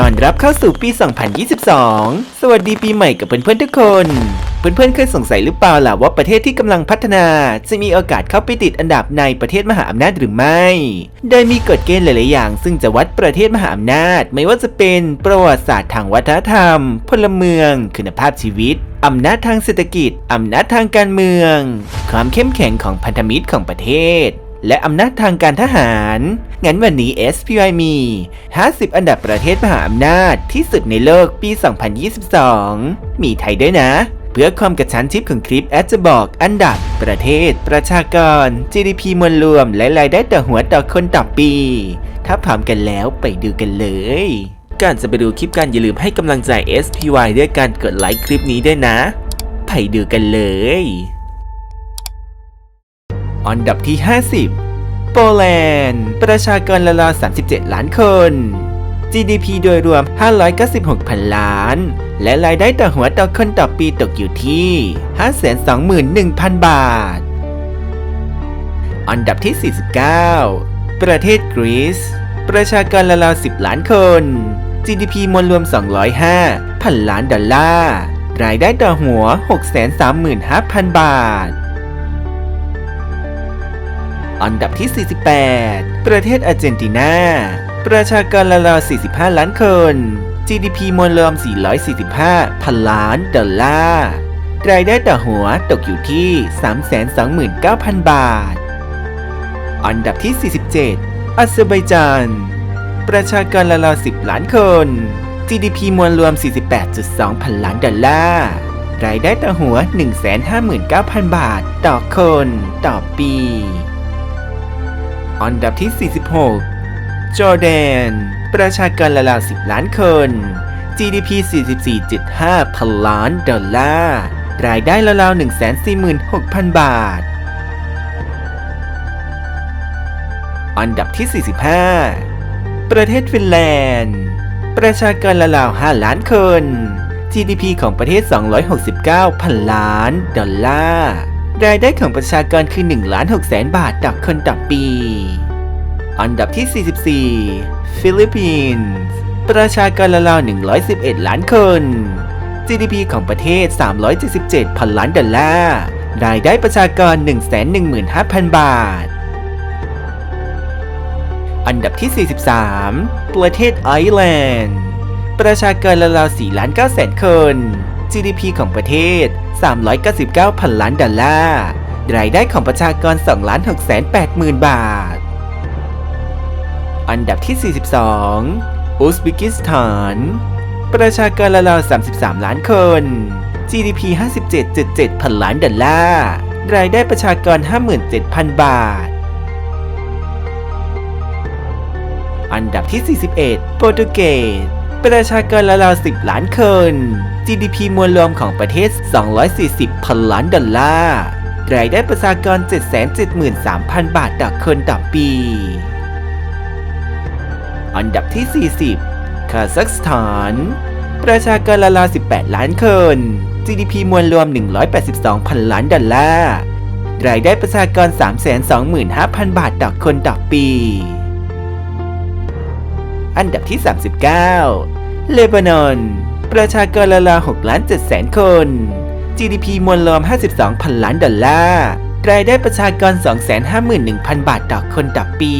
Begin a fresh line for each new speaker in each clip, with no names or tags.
ต้อนรับเข้าสู่ปี 2022 สวัสดีปีใหม่กับเพื่อนๆทุกคน เพื่อนๆเคยสงสัยหรือเปล่าล่ะว่าประเทศที่กำลังพัฒนา จะมีโอกาสเข้าไปติดอันดับในประเทศมหาอำนาจหรือไม่ โดยมีกฎเกณฑ์หลายๆอย่าง ซึ่งจะวัดประเทศมหาอำนาจ ไม่ว่าจะเป็นประวัติศาสตร์ทางวัฒนธรรม พลเมือง คุณภาพชีวิตอำนาจทางเศรษฐกิจ อำนาจทางการเมือง ความเข้มแข็งของพันธมิตรของประเทศ และอำนาจทางการทหาร งั้นวันนี้ SPI มี 50 อันดับประเทศมหาอำนาจที่สุดในโลกปี 2022 มีไทยด้วยนะ เพื่อความกระชั้นชิดของคลิปแอดจะบอกอันดับประเทศ ประชากร GDP มวลรวม และรายได้ต่อหัวต่อคนต่อปี ถ้าพร้อมกันแล้วไปดูกันเลยก่อนจะไปดูคลิปกันอย่าลืมให้กำลังใจ SPY ด้วยการกดไลค์คลิปนี้ด้วยนะ ไปดูกันเลย อันดับที่ 50 โปแลนด์ ประชากรราวๆ37 ล้านคน GDP โดยรวม 596 พันล้าน และรายได้ต่อหัวต่อคนต่อปีตกอยู่ที่ 521,000 บาท อันดับที่ 49 ประเทศกรีซ ประชากรราวๆ10 ล้านคน GDP มวลรวม 205 พันล้านดอลลาร์ รายได้ต่อหัว 635,000 บาท อันดับที่ 48 ประเทศอาร์เจนตินา ประชากรราวๆ45 ล้านคน GDP มวลรวม 445 พันล้านดอลลาร์ รายได้ต่อหัวตกอยู่ที่ 329,000 บาท อันดับที่ 47อาเซอร์ไบจาน ประชากรราวๆ10 ล้านคน GDP มวลรวม 48.2 พันล้านดอลลาร์ รายได้ต่อหัว 159,000 บาท ต่อคน ต่อปี อันดับที่ 46 จอร์แดน ประชากรราวๆ10 ล้านคน GDP 44.5 พันล้านดอลลาร์ รายได้ราวๆ146,000 บาท อันดับที่ 45 ประเทศฟินแลนด์ ประชากรราวๆ5ล้านคน GDP ของประเทศ 269 พันล้านดอลลาร์ รายได้ของประชากรคือ1ล้าน6แสนบาทต่อคนต่อปี อันดับที่ 44 ฟิลิปปินส์ประชากรราวๆ111 ล้านคน GDP ของประเทศ 377 พันล้านดอลลาร์รายได้ประชากร 115,000 บาท อันดับที่ 43 ประเทศไอร์แลนด์ ประชากรราวๆ4ล้าน9แสนคน GDP ของประเทศ 399 พันล้านดอลลาร์ รายได้ของประชากร2ล้าน6แสน8หมื่นบาท อันดับที่ 42 อุซเบกิสถาน ประชากรราวๆ33 ล้านคน GDP 57.7 พันล้านดอลลาร์ รายได้ประชากร 57,000 บาท อันดับที่ 41 โปรตุเกส ประชากรราวๆ10 ล้านคน GDP มวลรวมของประเทศ 240 พันล้านดอลลาร์ รายได้ประชากร 773,000 บาทต่อคนต่อปี อันดับที่ 40 คาซัคสถาน ประชากรราวๆ18 ล้านคน GDP มวลรวม 182 พันล้านดอลลาร์ รายได้ประชากร 325,000 บาทต่อคนต่อปี อันดับที่ 39 เลบานอน ประชากรราวๆ6ล้าน7แสนคน GDP มวลรวม 52พันล้านดอลลาร์ รายได้ประชากร 251,000 บาทต่อคนต่อปี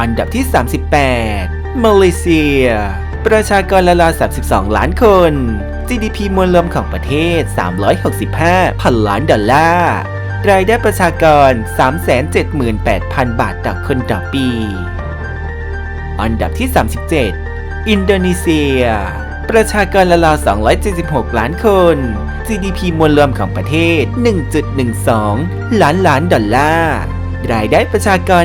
อันดับที่ 38 มาเลเซีย ประชากรราวๆ32 ล้านคน GDP มวลรวมของประเทศ 365พันล้านดอลลาร์ รายได้ประชากร 378,000 บาทต่อคนต่อปี อันดับที่ 37 อินโดนีเซีย ประชากรราวๆ276 ล้านคน GDP มวลรวมของประเทศ 1.12 ล้านล้านดอลลาร์ รายได้ประชากร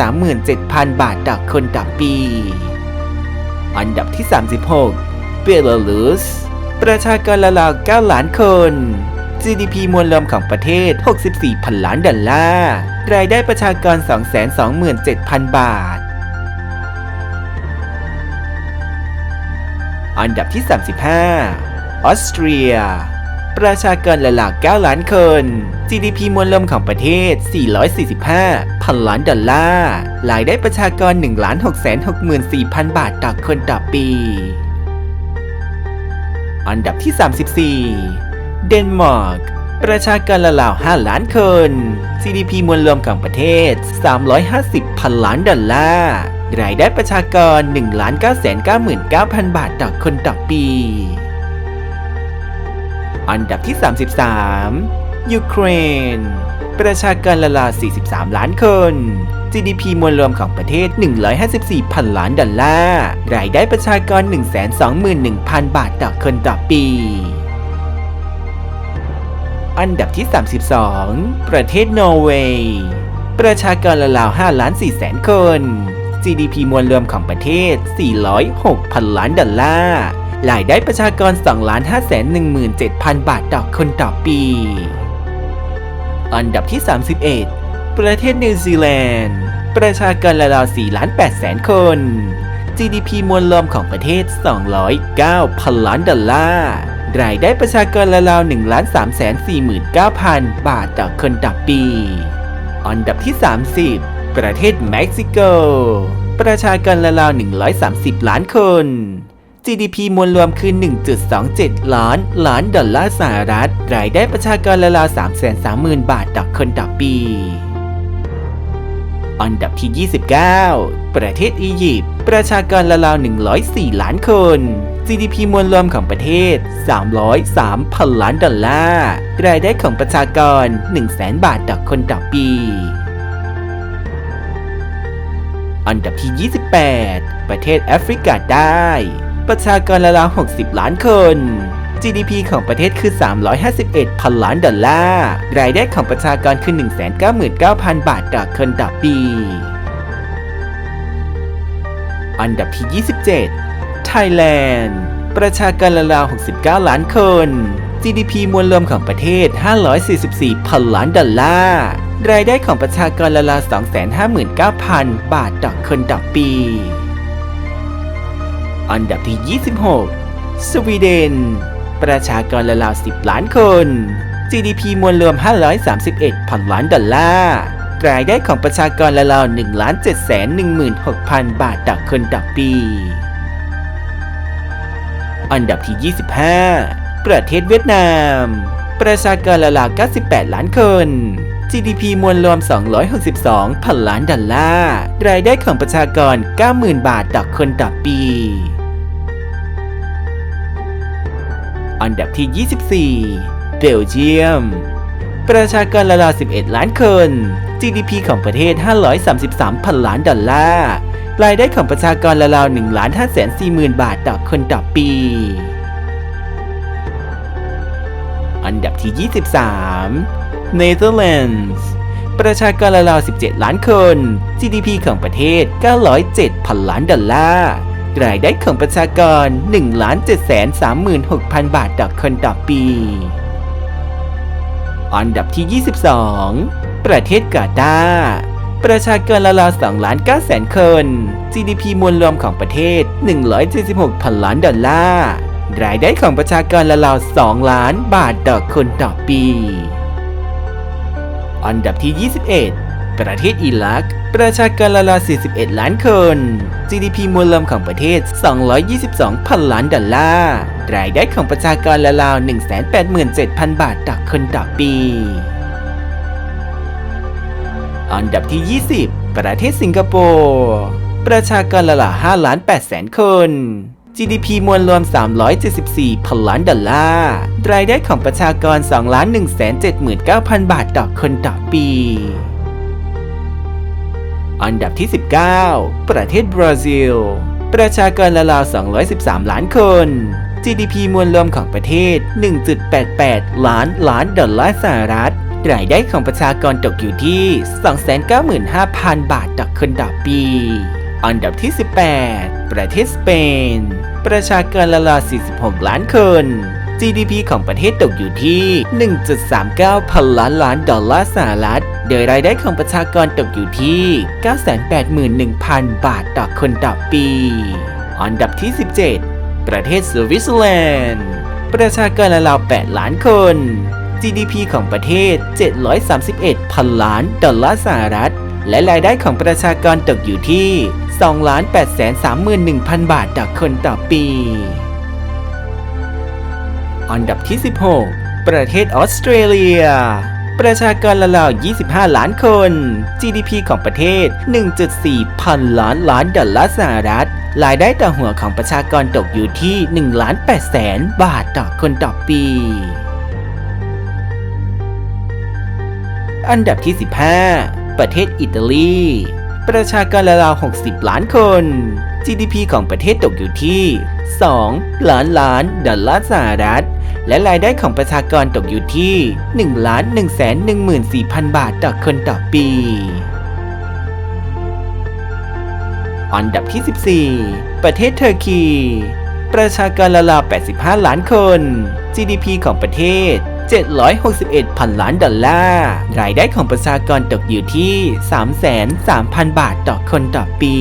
137,000 บาทต่อคนต่อปี อันดับที่ 36 เบลารุส ประชากรราวๆ9ล้านคน GDP มวลรวมของประเทศ 64พันล้านดอลลาร์ รายได้ประชากร 227,000 บาท อันดับที่ 35 ออสเตรีย ประชากรราวๆ9ล้านคน GDP มวลรวมของประเทศ 445พันล้านดอลลาร์ รายได้ประชากร1ล้าน6 6 4 0 0 0 บาทต่อคนต่อปี อันดับที่ 34 เดนมาร์กประชากรราวๆ5ล้านคน GDP มวลรวมของประเทศ 350พันล้านดอลลาร์ รายได้ประชากร1ล้าน9 9 9 0 0 0 บาทต่อคนต่อปี อันดับที่ 33 ยูเครน ประชากรราวๆ43 ล้านคน GDP มวลรวมของประเทศ 154พันล้านดอลลาร์ รายได้ประชากร 121,000 บาทต่อคนต่อปี อันดับที่ 32 ประเทศนอร์เวย์ ประชากรราวๆ5ล้าน4แสนคน GDP มวลรวมของประเทศ 406พันล้านดอลลาร์รายได้ประชากร2ล้าน5แสน17,000 บาทต่อคนต่อปี อันดับที่ 31 ประเทศนิวซีแลนด์ ประชากรราวๆ4ล้าน8แสนคน GDP มวลรวมของประเทศ 209พันล้านดอลลาร์ รายได้ประชากรราวๆ1ล้าน3แสน49,000 บาทต่อคนต่อปี อันดับที่ 30 ประเทศเม็กซิโก ประชากรราวๆ130 ล้านคน GDP มวลรวมคือ 1.27 ล้าน ล้านดอลลาร์สหรัฐ รายได้ประชากรราวๆ330,000 บาทต่อคนต่อปี อันดับที่ 29 ประเทศอียิปต์ ประชากรราวๆ104 ล้านคน GDP มวลรวมของประเทศ 303พันล้านดอลลาร์รายได้ของประชากร 100,000 บาทต่อคนต่อปี อันดับที่ 28 ประเทศแอฟริกาใต้ประชากรราวๆ60 ล้านคน GDP ของประเทศคือ 351พันล้านดอลลาร์ รายได้ของประชากรคือ 199,000 บาทต่อคนต่อปี อันดับที่ 27 ไทยแลนด์ ประชากรราวๆ69 ล้านคน GDP มวลรวมของประเทศ 544พันล้านดอลลาร์ รายได้ของประชากรราวๆ259,000 บาทต่อคนต่อปี อันดับที่ 26 สวีเดน ประชากรราวๆ10 ล้านคน GDP มวลรวม 531พันล้านดอลลาร์รายได้ของประชากรราวๆ1ล้าน7 1 6 0 0 0 บาทต่อคนต่อปี อันดับที่ 25 ประเทศเวียดนาม ประชากรราวๆ98 ล้านคน GDP มวลรวม 262 พันล้านดอลลาร์ รายได้ของประชากร 90,000 บาทต่อคนต่อปี อันดับที่ 24 เบลเยียม ประชากรราวๆ11 ล้านคน GDP ของประเทศ 533 พันล้านดอลลาร์ รายได้ของประชากรราวๆ1ล้าน5แสน40,000บาทต่อคนต่อปี อันดับที่ 23 เนเธอร์แลนด์ ประชากรราวๆ17 ล้านคน GDP ของประเทศ 907พันล้านดอลลาร์ รายได้ของประชากร1ล้าน7แสน36,000 บาทต่อคนต่อปี อันดับที่ 22 ประเทศกาตาร์ ประชากรราวๆ2ล้าน9แสนคน GDP มวลรวมของประเทศ 176พันล้านดอลลาร์ รายได้ของประชากรราวๆ2ล้านบาทต่อคนต่อปี อันดับที่ 21 ประเทศอิรัก ประชากรราวๆ41 ล้านคน GDP มวลรวมของประเทศ 222พันล้านดอลลาร์ รายได้ของประชากรราวๆ187,000 บาทต่อคนต่อปี อันดับที่ 20 ประเทศสิงคโปร์ ประชากรราวๆ5ล้าน8แสนคน GDP มวลรวม 374 พันล้านดอลลาร์ รายได้ของประชากร2ล้าน179,000บาทต่อคนต่อปี อันดับที่ 19 ประเทศบราซิล ประชากรราว 213 ล้านคน GDP มวลรวมของประเทศ 1.88 ล้านล้านดอลลาร์สหรัฐ รายได้ของประชากรตกอยู่ที่ 295,000 บาทต่อคนต่อปี อันดับที่ 18 ประเทศสเปน ประชากรราวๆ46 ล้านคน GDP ของประเทศตกอยู่ที่ 1.39 พันล้านล้านดอลลาร์สหรัฐ โดยรายได้ของประชากรตกอยู่ที่ 981,000 บาทต่อคนต่อปี อันดับที่ 17 ประเทศสวิตเซอร์แลนด์ ประชากรราว 8 ล้านคน GDP ของประเทศ 731 พันล้านดอลลาร์สหรัฐ และรายได้ของประชากรตกอยู่ที่ 2 8 3 1 0 0 0 บาทต่อคนต่อปี อันดับที่ 16 ประเทศออสเตรเลียประชากรราว 25 ล้านคน GDP ของประเทศ 1.4 พันล้านล้านดอลลาร์สหรัฐ รายได้ต่อหัวของประชากรตกอยู่ที่1ล้าน8แสนบาทต่อคนต่อปี อันดับที่ 15 ประเทศอิตาลี ประชากรราวๆ60 ล้านคน GDP ของประเทศตกอยู่ที่ 2 ล้านล้านดอลลาร์สหรัฐ และรายได้ของประชากรตกอยู่ที่1ล้าน1แสน14,000 บาทต่อคนต่อปี อันดับที่ 14 ประเทศเทอร์กีประชากรราวๆ85 ล้านคน GDP ของประเทศ 761พันล้านดอลลาร์ รายได้ของประชากรตกอยู่ที่3,300,000 บาทต่อคนต่อปี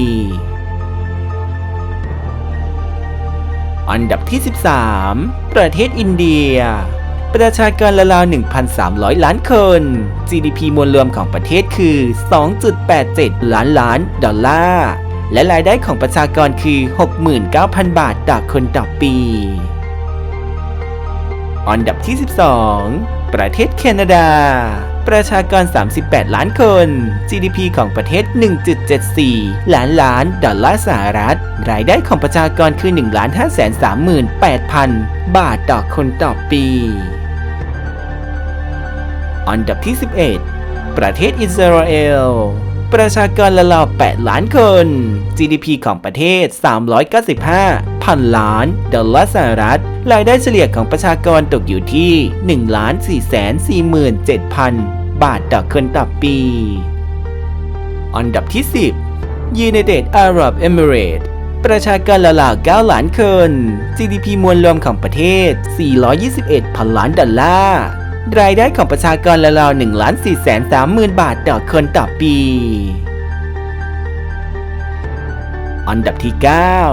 อันดับที่ 13 ประเทศอินเดียประชากรราว 1,300 ล้านคน GDP มวลรวมของประเทศคือ 2.87 ล้านล้านดอลลาร์ และรายได้ของประชากรคือ 69,000 บาทต่อคนต่อปี อันดับที่ 12 ประเทศแคนาดา ประชากร 38 ล้านคน GDP ของประเทศ 1.74 ล้านล้านดอลลาร์สหรัฐ รายได้ของประชากรคือ 1 5 3 8 0 0 0บาทต่อคนต่อปี อันดับที่ 11 ประเทศอิสราเอล ประชากรราวๆ8ล้านคน GDP ของประเทศ 395พันล้านดอลลาร์สหรัฐ รายได้เฉลี่ยของประชากรตกอยู่ที่1ล้าน4 4 7 0 0 0 บาทต่อคนต่อปี อันดับที่ 10 United Arab Emirates ประชากรราว9ล้านคน GDP มวลรวมของประเทศ 421พันล้านดอลลาร์ รายได้ของประชากรราวๆ1ล้าน4แสน3หมื่นบาทต่อคนต่อปี อันดับที่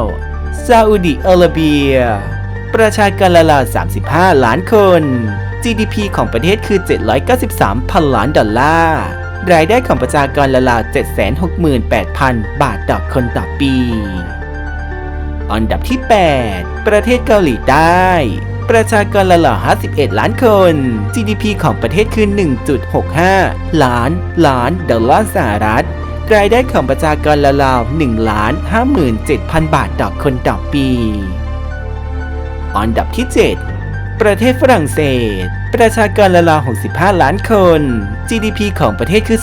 9 ซาอุดิอาระเบีย ประชากรราวๆ35 ล้านคน GDP ของประเทศคือ 793 พันล้านดอลลาร์ รายได้ของประชากรราวๆ768,000 บาทต่อคนต่อปี อันดับที่ 8 ประเทศเกาหลีใต้ ประชากรราวๆ51 ล้านคน GDP ของประเทศคือ 1.65 ล้านล้านดอลลาร์สหรัฐรายได้ของประชากรราวๆ1ล้าน57,000 บาทต่อคนต่อปี อันดับที่ 7 ประเทศฝรั่งเศส ประชากรราวๆ65 ล้านคน GDP ของประเทศคือ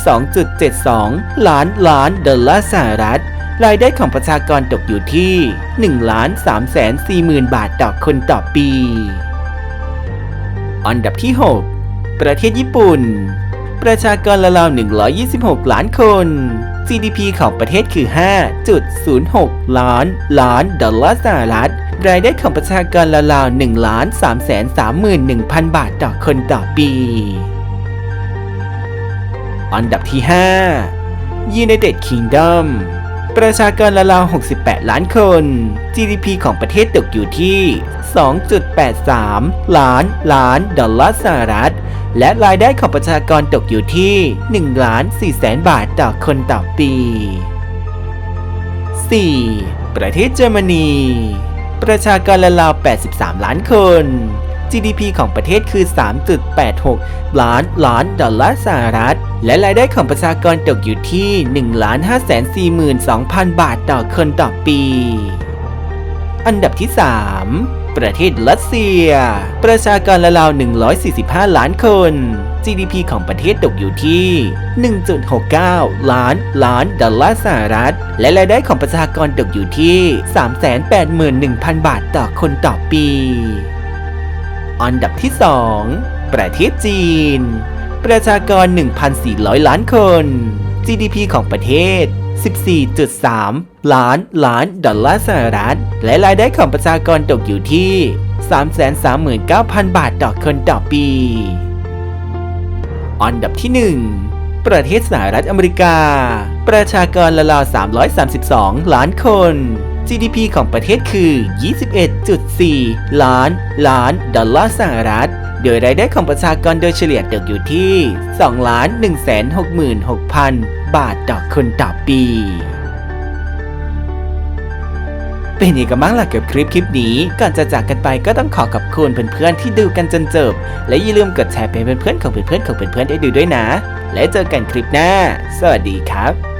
2.72 ล้านล้านดอลลาร์สหรัฐ รายได้ของประชากรตกอยู่ที่1ล้าน3แสน4หมื่นบาทต่อคนต่อปี อันดับที่ 6 ประเทศญี่ปุ่น ประชากรราวๆ126 ล้านคน GDP ของประเทศคือ 5.06 ล้าน ล้านดอลลาร์สหรัฐ รายได้ของประชากรราวๆ1ล้าน3แสน3หมื่น1,000 บาทต่อคนต่อปี อันดับที่ 5 United Kingdom ประชากรราวๆ68 ล้านคน GDP ของประเทศตกอยู่ที่ 2.83 ล้านล้านดอลลาร์สหรัฐ และรายได้ของประชากรตกอยู่ที่1ล้าน4แสนบาทต่อคนต่อปี 4. ประเทศเยอรมนี ประชากรราวๆ83 ล้านคน GDP ของประเทศคือ 3.86 ล้านล้านดอลลาร์สหรัฐ และรายได้ของประชากรตกอยู่ที่1ล้าน5 4 2 0 0 0 บาทต่อคนต่อปี อันดับที่ 3 ประเทศรัสเซีย ประชากรราว 145 ล้านคน GDP ของประเทศตกอยู่ที่ 1.69 ล้านล้านดอลลาร์สหรัฐ และรายได้ของประชากรตกอยู่ที่ 381,000 บาทต่อคนต่อปี อันดับที่ 2 ประเทศจีน ประชากร 1,400 ล้านคน GDP ของประเทศ 14.3 ล้านล้านดอลลาร์สหรัฐ และรายได้ของประชากรตกอยู่ที่ 339,000 บาทต่อคนต่อปี อันดับที่ 1 ประเทศสหรัฐอเมริกา ประชากรราวๆ332 ล้านคน GDP ของประเทศคือ 21.4 ล้าน ล้าน ดอลลาร์สหรัฐ โดยรายได้ของประชากรโดยเฉลี่ยตกอยู่ที่2ล้าน166,000 บาทต่อคนต่อปี เป็นยังไงกันบ้างล่ะกับคลิปคลิปนี้ ก่อนจะจากกันไปก็ต้องขอขอบคุณเพื่อนๆที่ดูกันจนจบ และอย่าลืมกดแชร์ไปให้เพื่อนๆของเพื่อนๆของเพื่อนๆได้ดูด้วยนะ และเจอกันคลิปหน้า สวัสดีครับ